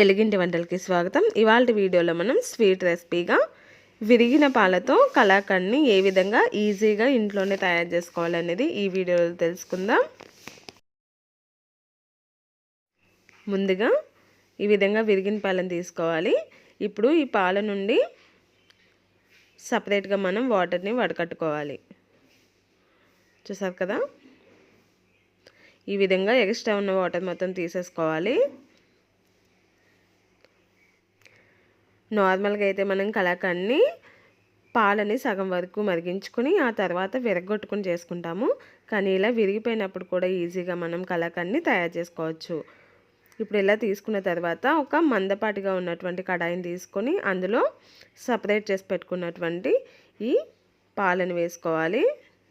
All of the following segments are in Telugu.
తెలుగింటి వంటలకి స్వాగతం. ఇవాళ వీడియోలో మనం స్వీట్ రెసిపీగా విరిగిన పాలతో కలాకండ్ని ఏ విధంగా ఈజీగా ఇంట్లోనే తయారు చేసుకోవాలనేది ఈ వీడియోలో తెలుసుకుందాం. ముందుగా ఈ విధంగా విరిగిన పాలను తీసుకోవాలి. ఇప్పుడు ఈ పాల నుండి సపరేట్గా మనం వాటర్ని వడకట్టుకోవాలి. చూసారు కదా? ఈ విధంగా ఎక్స్ట్రా ఉన్న వాటర్ మొత్తం తీసేసుకోవాలి. నార్మల్గా అయితే మనం కలాకండ్ని పాలని సగం వరకు మరిగించుకొని ఆ తర్వాత విరగొట్టుకుని చేసుకుంటాము. కానీ ఇలా విరిగిపోయినప్పుడు కూడా ఈజీగా మనం కలాకండ్ని తయారు చేసుకోవచ్చు. ఇప్పుడు ఇలా తీసుకున్న తర్వాత ఒక మందపాటిగా ఉన్నటువంటి కడాయిని తీసుకొని అందులో సపరేట్ చేసి పెట్టుకున్నటువంటి ఈ పాలను వేసుకోవాలి.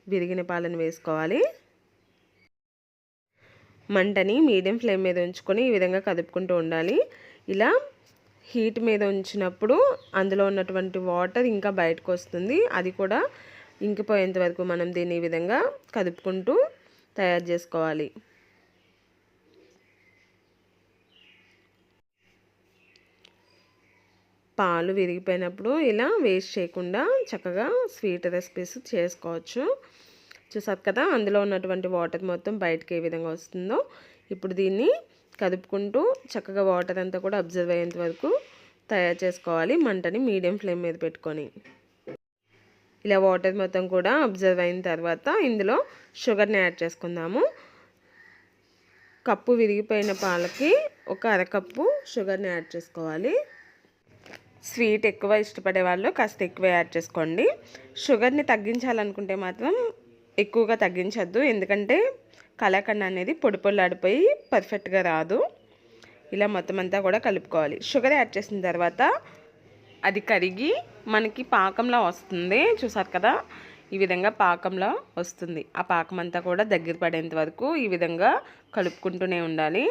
విరిగిన పాలను వేసుకోవాలి. మంటని మీడియం ఫ్లేమ్ మీద ఉంచుకొని ఈ విధంగా కదుపుకుంటూ ఉండాలి. ఇలా హీట్ మీద ఉంచినప్పుడు అందులో ఉన్నటువంటి వాటర్ ఇంకా బయటకు వస్తుంది. అది కూడా ఇంకిపోయేంత వరకు మనం దీన్ని ఈ విధంగా కదుపుకుంటూ తయారు చేసుకోవాలి. పాలు విరిగిపోయినప్పుడు ఇలా వేస్ట్ చేయకుండా చక్కగా స్వీట్ రెసిపీస్ చేసుకోవచ్చు. చూసారు కదా అందులో ఉన్నటువంటి వాటర్ మొత్తం బయటకు ఏ విధంగా వస్తుందో. ఇప్పుడు దీన్ని కదుపుకుంటూ చక్కగా వాటర్ అంతా కూడా అబ్జర్వ్ అయ్యేంత వరకు తయారు చేసుకోవాలి మంటని మీడియం ఫ్లేమ్ మీద పెట్టుకొని. ఇలా వాటర్ మొత్తం కూడా అబ్జర్వ్ అయిన తర్వాత ఇందులో షుగర్ని యాడ్ చేసుకుందాము. కప్పు విరిగిపోయిన పాలకి ఒక అరకప్పు షుగర్ని యాడ్ చేసుకోవాలి. స్వీట్ ఎక్కువ ఇష్టపడే వాళ్ళు కాస్త ఎక్కువ యాడ్ చేసుకోండి. షుగర్ని తగ్గించాలనుకుంటే మాత్రం ఎక్కువగా తగ్గించద్దు. ఎందుకంటే కలాకండ్ అనేది పొడి పొల్లాడిపోయి పర్ఫెక్ట్గా రాదు. ఇలా మొత్తం అంతా కూడా కలుపుకోవాలి. షుగర్ యాడ్ చేసిన తర్వాత అది కరిగి మనకి పాకంలో వస్తుంది. చూసారు కదా? ఈ విధంగా పాకంలో వస్తుంది. ఆ పాకం అంతా కూడా దగ్గర పడేంత వరకు ఈ విధంగా కలుపుకుంటూనే ఉండాలి.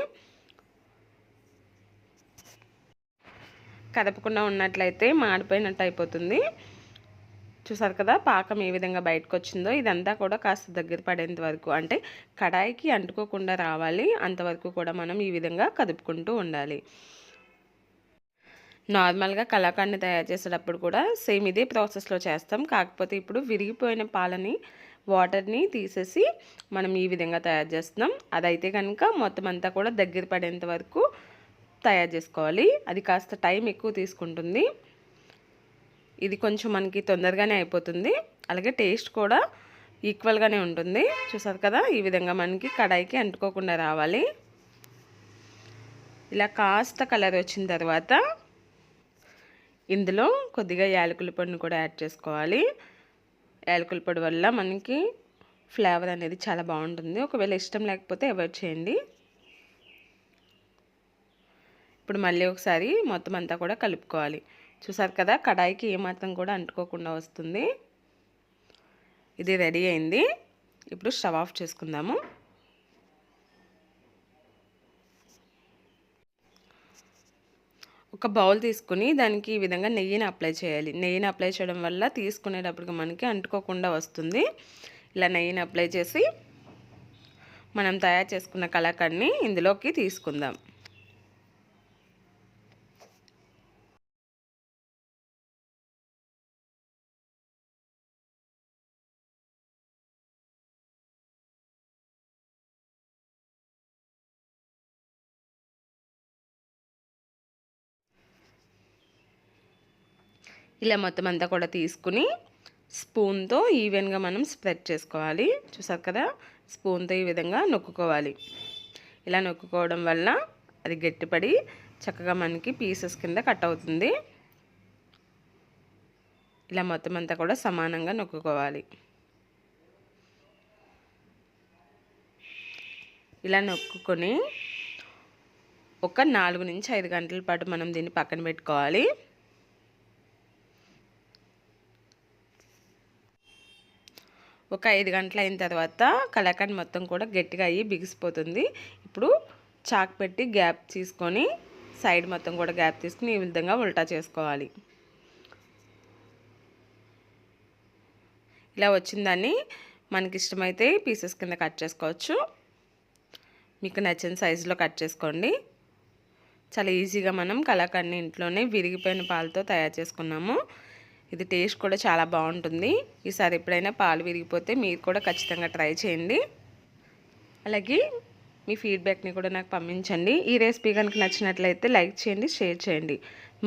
కదపకుండా ఉన్నట్లయితే మాడిపోయినట్టు అయిపోతుంది. చూసారు కదా పాకం ఏ విధంగా బయటకు వచ్చిందో ఇదంతా కూడా కాస్త దగ్గర పడేంత వరకు. అంటే కడాయికి అంటుకోకుండా రావాలి అంతవరకు కూడా మనం ఈ విధంగా కదుపుకుంటూ ఉండాలి. నార్మల్గా కలాకాండ్ని తయారు చేసేటప్పుడు కూడా సేమ్ ఇదే ప్రాసెస్లో చేస్తాం. కాకపోతే ఇప్పుడు విరిగిపోయిన పాలని వాటర్ని తీసేసి మనం ఈ విధంగా తయారు చేస్తున్నాం. అదైతే కనుక మొత్తం అంతా కూడా దగ్గర పడేంత వరకు తయారు చేసుకోవాలి. అది కాస్త టైం ఎక్కువ తీసుకుంటుంది. ఇది కొంచెం మనకి తొందరగానే అయిపోతుంది. అలాగే టేస్ట్ కూడా ఈక్వల్గానే ఉంటుంది. చూసారు కదా? ఈ విధంగా మనకి కడాయికి అంటుకోకుండా రావాలి. ఇలా కాస్త కలర్ వచ్చిన తర్వాత ఇందులో కొద్దిగా యాలకుల పొడిని కూడా యాడ్ చేసుకోవాలి. యాలకుల పొడి వల్ల మనకి ఫ్లేవర్ అనేది చాలా బాగుంటుంది. ఒకవేళ ఇష్టం లేకపోతే అవాయిడ్ చేయండి. ఇప్పుడు మళ్ళీ ఒకసారి మొత్తం అంతా కూడా కలుపుకోవాలి. చూసారు కదా కడాయికి ఏమాత్రం కూడా అంటుకోకుండా వస్తుంది. ఇది రెడీ అయింది. ఇప్పుడు స్టవ్ ఆఫ్ చేసుకుందాము. ఒక బౌల్ తీసుకుని దానికి ఈ విధంగా నెయ్యిని అప్లై చేయాలి. నెయ్యిని అప్లై చేయడం వల్ల తీసుకునేటప్పటికి మనకి అంటుకోకుండా వస్తుంది. ఇలా నెయ్యిని అప్లై చేసి మనం తయారు చేసుకున్న కలాకండ్ని ఇందులోకి తీసుకుందాం. ఇలా మొత్తం అంతా కూడా తీసుకుని స్పూన్తో ఈవెన్గా మనం స్ప్రెడ్ చేసుకోవాలి. చూసారు కదా? స్పూన్తో ఈ విధంగా నొక్కుకోవాలి. ఇలా నొక్కుకోవడం వల్ల అది గట్టిపడి చక్కగా మనకి పీసెస్ కింద కట్ అవుతుంది. ఇలా మొత్తం అంతా కూడా సమానంగా నొక్కుకోవాలి. ఇలా నొక్కుకొని ఒక నాలుగు నుంచి ఐదు గంటల పాటు మనం దీన్ని పక్కన పెట్టుకోవాలి. ఒక ఐదు గంటలు అయిన తర్వాత కలాకండ్ మొత్తం కూడా గట్టిగా అయ్యి బిగిసిపోతుంది. ఇప్పుడు చాక్ పెట్టి గ్యాప్ తీసుకొని సైడ్ మొత్తం కూడా గ్యాప్ తీసుకుని ఈ విధంగా ఉల్టా చేసుకోవాలి. ఇలా వచ్చిందని మనకి ఇష్టమైతే పీసెస్ కింద కట్ చేసుకోవచ్చు. మీకు నచ్చిన సైజులో కట్ చేసుకోండి. చాలా ఈజీగా మనం కలాకండ్ని ఇంట్లోనే విరిగిపోయిన పాలతో తయారు చేసుకున్నాము. ఇది టేస్ట్ కూడా చాలా బాగుంటుంది. ఈసారి ఎప్పుడైనా పాలు విరిగిపోతే మీరు కూడా ఖచ్చితంగా ట్రై చేయండి. అలాగే మీ ఫీడ్బ్యాక్ని కూడా నాకు పంపించండి. ఈ రెసిపీ కనుక నచ్చినట్లయితే లైక్ చేయండి షేర్ చేయండి.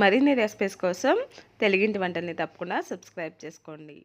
మరిన్ని రెసిపీస్ కోసం తెలుగింటి వంటల్ని తప్పకుండా సబ్స్క్రైబ్ చేసుకోండి.